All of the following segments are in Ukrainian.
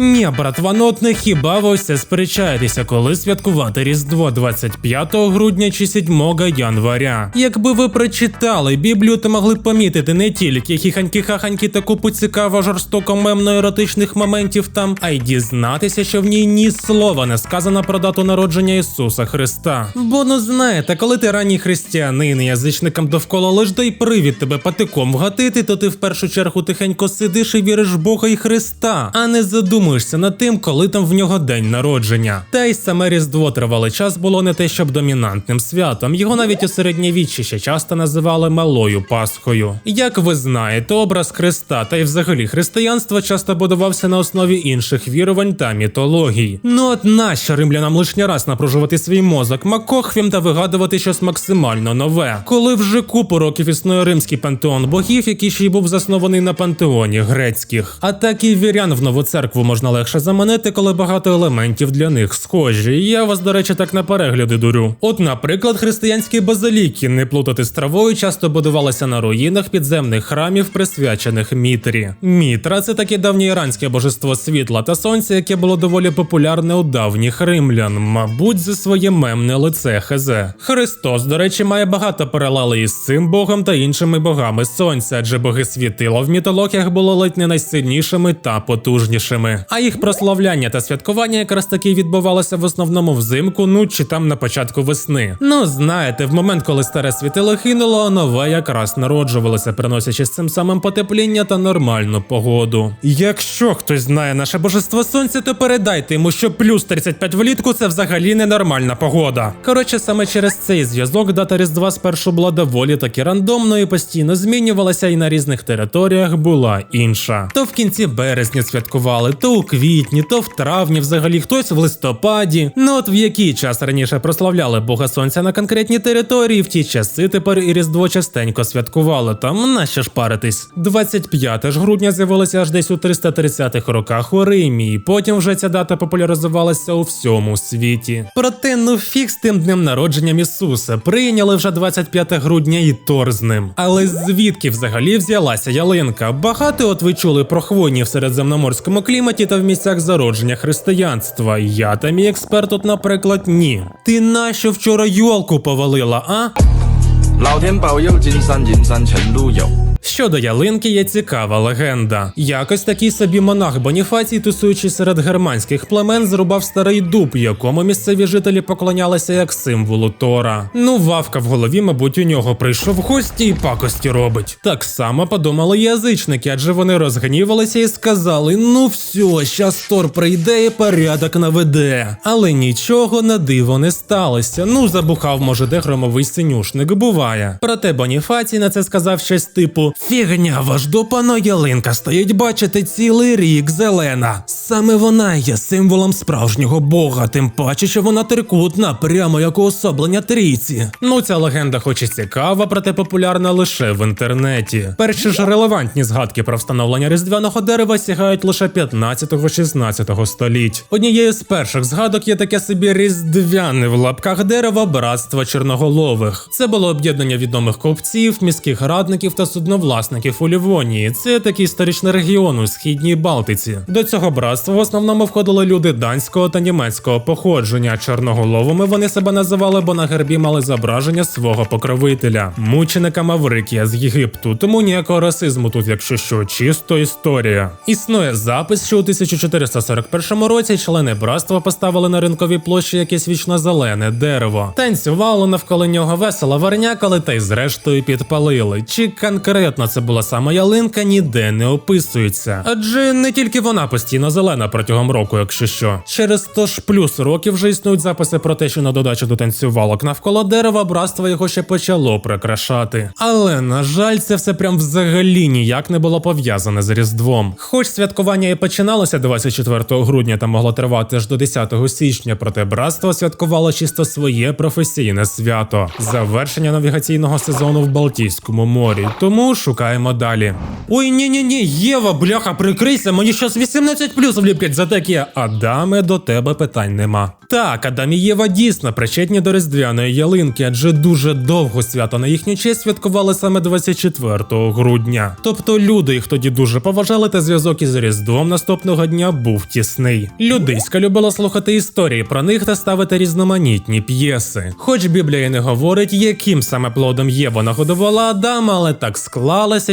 Ні, братва, не хіба ви все сперечаєтеся, коли святкувати Різдво 25 грудня чи 7 января. Якби ви прочитали Біблію, то могли б помітити не тільки хіханьки-хаханьки та купу цікаво жорстоко мемно еротичних моментів там, а й дізнатися, що в ній ні слова не сказано про дату народження Ісуса Христа. Бо ну знаєте, коли ти ранній християнин, і язичникам довкола лиш дай привід тебе патиком вгатити, то ти в першу чергу тихенько сидиш і віриш Бога і Христа, а не задумуєшся над тим, коли там в нього день народження. Та й саме Різдво тривалий час було не те, щоб домінантним святом. Його навіть у середньовіччі ще часто називали малою Пасхою. Як ви знаєте, образ Христа та й взагалі християнство часто будувався на основі інших вірувань та мітологій. Ну от нащо римлянам лишня раз напружувати свій мозок макохвім та вигадувати щось максимально нове, коли вже купу років існує римський пантеон богів, який ще й був заснований на пантеоні грецьких. А так і вірян в нову церкву можна легше заманити, коли багато елементів для них схожі. Я вас, до речі, так на перегляди дурю. От, наприклад, християнські базиліки, не плутати з травою, часто будувалися на руїнах підземних храмів, присвячених Мітрі. Мітра це таке давнє іранське божество світла та сонця, яке було доволі популярне у давніх римлян, мабуть, за своє мемне лице ХЗ. Христос, до речі, має багато паралелей із цим богом та іншими богами сонця, адже боги світила в мітологіях було ледь не найсильнішими та потужнішими. А їх прославляння та святкування якраз таки відбувалося в основному взимку, ну чи там на початку весни. Ну знаєте, в момент, коли старе світило хинуло, нове якраз народжувалося, приносячи з цим самим потепління та нормальну погоду. Якщо хтось знає наше божество сонця, то передайте йому, що плюс 35 влітку це взагалі ненормальна погода. Коротше, саме через цей зв'язок дата Різдва спершу була доволі таки рандомною, постійно змінювалася, і на різних територіях була інша. То в кінці березня святкували, то у квітні, то в травні, взагалі хтось в листопаді. Ну от в який час раніше прославляли Бога Сонця на конкретній території, в ті часи тепер і Різдво частенько святкували. Там нащо ж паритись? 25 ж грудня з'явилося аж десь у 330-х роках у Римі, і потім вже ця дата популяризувалася у всьому світі. Проте, ну фіг з тим днем народженням Ісуса, прийняли вже 25 грудня і тор з ним. Але звідки взагалі взялася ялинка? Багато от ви чули про хвойні в середземноморському кліматі та в місцях зародження християнства. Я та мій експерт тут, наприклад, ні. Ти нащо вчора йолку повалила, а? Щодо ялинки є цікава легенда. Якось такий собі монах Боніфацій, тусуючи серед германських племен, зрубав старий дуб, якому місцеві жителі поклонялися як символу Тора. Ну, вавка в голові, мабуть, у нього прийшов гості і пакості робить. Так само подумали язичники, адже вони розгнівалися і сказали: ну все, щас Тор прийде і порядок наведе. Але нічого на диво не сталося. Ну, забухав, може, де громовий синюшник буває. Проте Боніфацій на це сказав щось типу: Фігня, ваш допано ялинка стоїть, бачите, цілий рік зелена. Саме вона є символом справжнього бога, тим паче, що вона трикутна, прямо як уособлення трійці. Ну, ця легенда, хоч і цікава, проте популярна лише в інтернеті. Перші ж релевантні згадки про встановлення різдвяного дерева сягають лише 15-16 століть. Однією з перших згадок є таке собі різдвяне в лапках дерева братства чорноголових. Це було об'єднання відомих купців, міських радників та судновласників у Лівонії. Це такий історичний регіон у східній Балтиці. До цього братства в основному входили люди данського та німецького походження. Чорноголовими вони себе називали, бо на гербі мали зображення свого покровителя, мученика Маврикія з Єгипту. Тому ніякого расизму тут, якщо що, чисто історія. Існує запис, що у 1441 році члени братства поставили на ринковій площі якесь вічно зелене дерево. Танцювали навколо нього весело варнякали та й зрештою підпалили. Чи конкретно це була саме ялинка, ніде не описується. Адже не тільки вона постійно зелена протягом року, якщо що. Через 100 ж плюс років вже існують записи про те, що на додачу до танцювалок навколо дерева братство його ще почало прикрашати. Але на жаль, це все прям взагалі ніяк не було пов'язане з Різдвом. Хоч святкування і починалося 24 грудня та могло тривати аж до 10 січня, проте братство святкувало чисто своє професійне свято завершення навігаційного сезону в Балтійському морі. Тому Шукаємо далі. Ой, ні, ні, ні, Єва, бляха, прикрийся, мені щас 18 плюс вліплять за таке. Адаме, до тебе питань нема. Так, Адам і Єва дійсно причетні до різдвяної ялинки, адже дуже довго свято на їхню честь святкували саме 24 грудня. Тобто люди їх тоді дуже поважали, та зв'язок із Різдвом наступного дня був тісний. Людиська любила слухати історії про них та ставити різноманітні п'єси. Хоч Біблія не говорить, яким саме плодом Єва нагодувала Адама, але так склалося,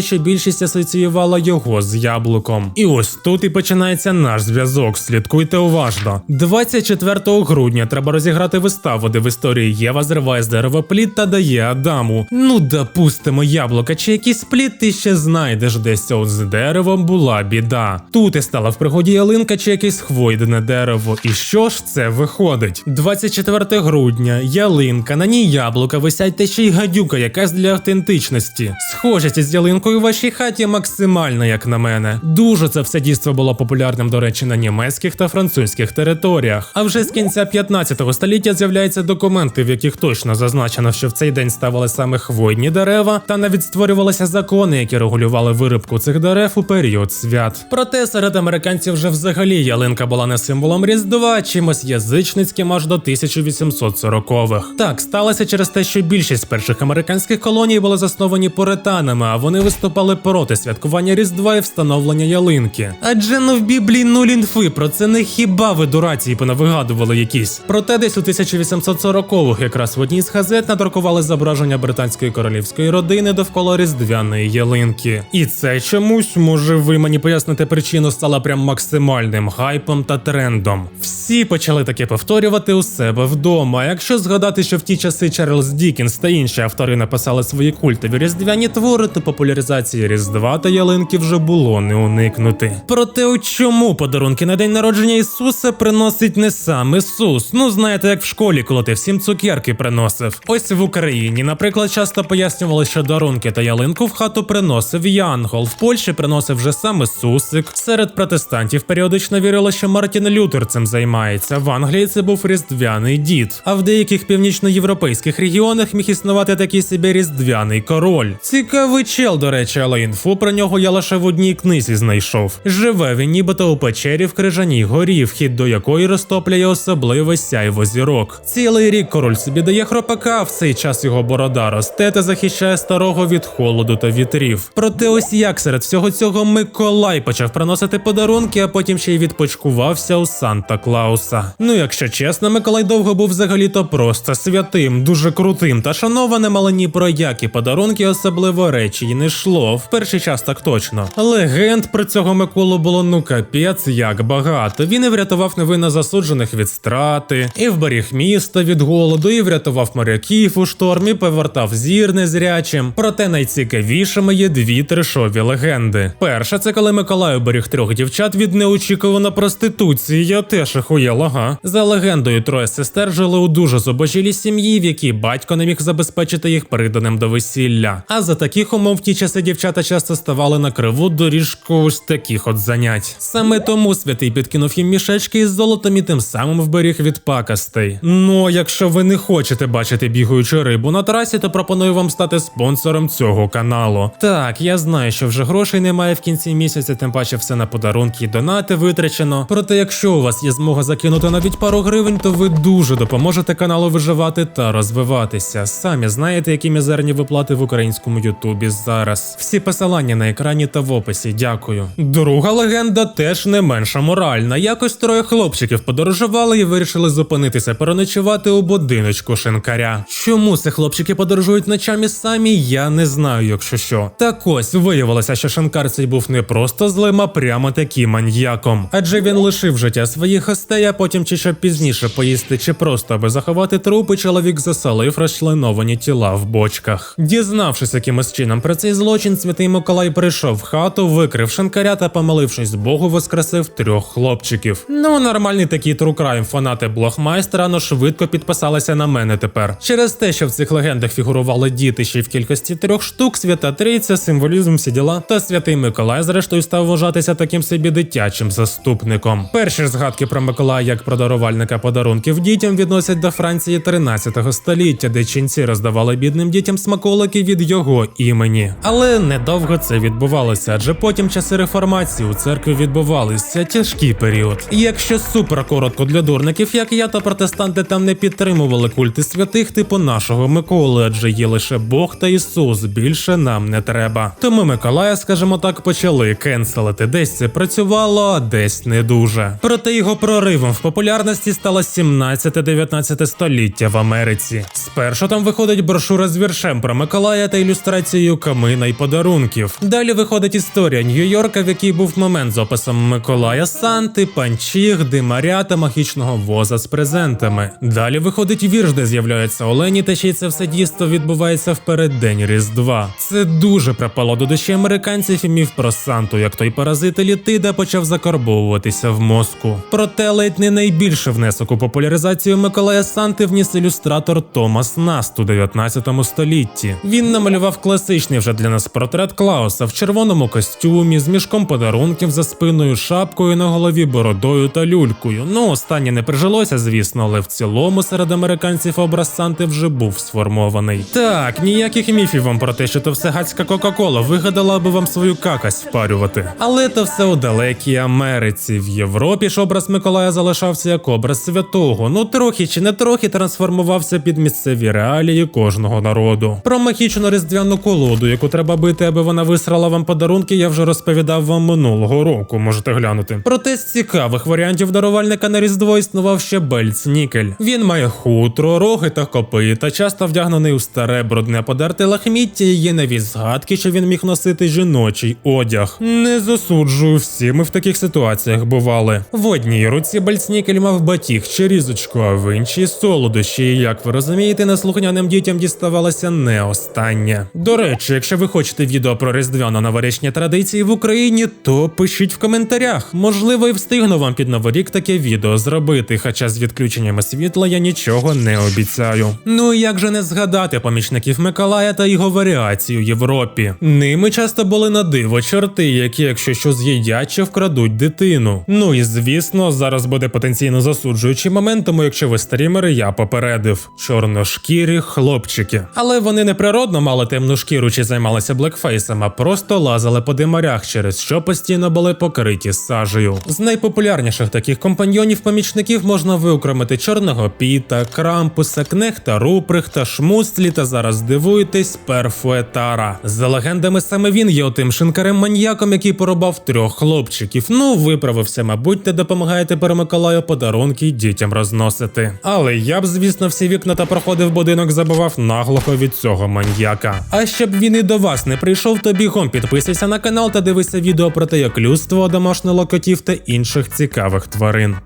що більшість асоціювала його з яблуком. І ось тут і починається наш зв'язок. Слідкуйте уважно. 24 грудня треба розіграти виставу, де в історії Єва зриває з дерева плід та дає Адаму. Ну, допустимо, яблука чи якийсь плід ти ще знайдеш десь от з деревом була біда. Тут і стала в пригоді ялинка чи якесь хвойдене дерево. І що ж це виходить? 24 грудня, ялинка, на ній яблука висять та ще й гадюка, якась для автентичності. Схожість із ялинкою в вашій хаті максимальна, як на мене. Дуже це все дійство було популярним, до речі, на німецьких та французьких територіях. А вже з кінця 15 століття з'являються документи, в яких точно зазначено, що в цей день ставили саме хвойні дерева, та навіть створювалися закони, які регулювали вирубку цих дерев у період свят. Проте серед американців вже взагалі ялинка була не символом Різдва, а чимось язичницьким аж до 1840-х. Так сталося через те, що більшість перших американських колоній були засновані пуританами, а вони виступали проти святкування Різдва і встановлення ялинки. Адже ну в Біблії нуль інфи, про це не хіба ви дурації понавигадували якісь. Проте десь у 1840-х якраз в одній з газет надрукували зображення британської королівської родини довкола різдвяної ялинки. І це чомусь, може, ви мені поясните причину, стала прям максимальним хайпом та трендом. Всі почали таке повторювати у себе вдома. Якщо згадати, що в ті часи Чарльз Дікінс та інші автори написали свої культові різдвяні твори, то популяризації Різдва та ялинки вже було не уникнути. Проте у чому подарунки на день народження Ісуса приносить не сам Ісус? Ну знаєте, як в школі, коли ти всім цукерки приносив. Ось в Україні, наприклад, часто пояснювали, що дарунки та ялинку в хату приносив Янгол. В Польщі приносив вже сам Ісусик. Серед протестантів періодично вірили, що Мартін Лютер цим займається. В Англії це був різдвяний дід. А в деяких північноєвропейських регіонах міг існувати такий собі різдвяний король. Цікавий чел, до речі, але інфу про нього я лише в одній книзі знайшов. Живе він нібито у печері в крижаній горі, вхід до якої розтоплює особливе сяйво зірок. Цілий рік король собі дає хропака, в цей час його борода росте та захищає старого від холоду та вітрів. Проте ось як серед всього цього Миколай почав приносити подарунки, а потім ще й відпочкувався у Санта Клауса. Ну, якщо чесно, Миколай довго був взагалі-то просто святим, дуже крутим та шанованим, але ні про які подарунки, особливо речі й не йшло. В перший час так точно. Легенд про цього Миколу було ну капець як багато. Він і врятував невинно засуджених від страти, і вберіг місто від голоду, і врятував моряків у штормі, повертав зір незрячим. Проте найцікавішими є дві трешові легенди. Перша це коли Миколай оберіг трьох дівчат від неочікуваної проституції. Я теж охуєла, ага. За легендою, троє сестер жили у дуже зубожілій сім'ї, в якій батько не міг забезпечити їх приданим до весілля. А за таких умов в ті часи дівчата часто ставали на криву доріжку ось таких от занять. Саме тому святий підкинув їм мішечки із золотом і тим самим вберіг від пакостей. Ну, якщо ви не хочете бачити бігаючу рибу на трасі, то пропоную вам стати спонсором цього каналу. Так, я знаю, що вже грошей немає в кінці місяця, тим паче все на подарунки і донати витрачено. Проте, якщо у вас є змога закинути навіть пару гривень, то ви дуже допоможете каналу виживати та розвиватися. Самі знаєте, які мізерні виплати в українському Ютубі зараз. Всі посилання на екрані та в описі. Дякую. Друга легенда теж не менша моральна. Якось троє хлопчиків подорожували і вирішили зупинитися переночувати у будиночку шинкаря. Чому це хлопчики подорожують ночами самі? Я не знаю, якщо що. Так ось виявилося, що шинкар цей був не просто злим, а прямо таким маньяком. Адже він лишив життя своїх гостей, а потім чи щоб пізніше поїсти, чи просто аби заховати трупи, чоловік засолив розчленовані тіла в бочках. Дізнавшись якимось чином про цей злочин, святий Миколай прийшов в хату, викрив шинкаря та, помолившись Богу, воскресив трьох хлопчиків. Ну, нормальний такий трукрайм фанати блогмайстера, но швидко підписалися на мене тепер. Через те, що в цих легендах фігурували діти ще й в кількості трьох штук, свята трійця, символізм всі діла, та святий Миколай, зрештою, став вважатися таким собі дитячим заступником. Перші згадки про Миколая як про дарувальника подарунків дітям відносять до Франції 13 століття, де ченці роздавали бідним дітям смаколики від його імені. Мені. Але недовго це відбувалося, адже потім часи реформації у церкві відбувалися тяжкий період. І якщо супер коротко для дурників, як я, то протестанти там не підтримували культи святих типу нашого Миколи, адже є лише Бог та Ісус. Більше нам не треба. Тому Миколая, скажімо так, почали кенселити. Десь це працювало, а десь не дуже. Проте його проривом в популярності стало 17-19 століття в Америці. Спершу там виходить брошура з віршем про Миколая та ілюстрацією камина й подарунків. Далі виходить історія Нью-Йорка, в якій був момент з описом Миколая Санти, панчіх, димаря та магічного воза з презентами. Далі виходить вірш, де з'являються олені, та ще й це все дійство відбувається в переддень Різдва. Це дуже припало до душі американців і міф про Санту, як той паразит Елітида почав закарбовуватися в мозку. Проте ледь не найбільший внесок у популяризацію Миколая Санти вніс ілюстратор Томас Наст у 19 столітті. Він намалював класичний вже для нас портрет Клауса в червоному костюмі з мішком подарунків за спиною, шапкою на голові, бородою та люлькою. Ну, останнє не прижилося, звісно, але в цілому серед американців образ Санти вже був сформований. Так, ніяких міфів вам про те, що то все гацька Кока-Кола вигадала, аби вам свою какась впарювати. Але то все у далекій Америці. В Європі ж образ Миколая залишався як образ святого. Ну трохи чи не трохи трансформувався під місцеві реалії кожного народу. Про магічну різдвяну колоду, яку треба бити, аби вона висрала вам подарунки, я вже розповідав вам минулого року. Можете глянути. Проте з цікавих варіантів дарувальника на різдво існував ще Бельц Нікель. Він має хутро, роги та копита, часто вдягнений у старе брудне подерте лахміття. і Є навіть згадки, що він міг носити жіночий одяг. Не засуджую, всі ми в таких ситуаціях бували. В одній руці Бельцнікель мав батіг чи різочку, а в іншій солодощі. І, як ви розумієте, неслухняним дітям діставалося не останнє. До речі, якщо ви хочете відео про різдвяно-новорічні традиції в Україні, то пишіть в коментарях. Можливо, і встигну вам під новий рік таке відео зробити, хоча з відключеннями світла я нічого не обіцяю. Ну і як же не згадати помічників Миколая та його варіацій у Європі? Ними часто були на диво чорти, які, якщо що з'їдять чи вкрадуть дитину. Ну і звісно, зараз буде потенційно засуджуючий момент, тому якщо ви стрімери, я попередив чорношкірі хлопчики. Але вони не природно мали темну шкіру чи займалися блекфейсом, а просто лазили по димарях, через що постійно були покриті сажею. З найпопулярніших таких компаньйонів-помічників можна виокремити чорного піта, крампуса, кнехта Руприхта, Шмуслі та зараз здивуєтесь перфуетара. За легендами, саме він є отим шинкарем-маньяком, який порубав трьох хлопчиків. Ну, виправився, мабуть, не допомагає тепер Миколаю подарунки дітям розносити. Але я б, звісно, всі вікна та проходив будинок забивав наглухо від цього маньяка. А щоб він і до вас не прийшов, то бігом підписуйся на канал та дивися відео про те, як людство домашнього котів та інших цікавих тварин.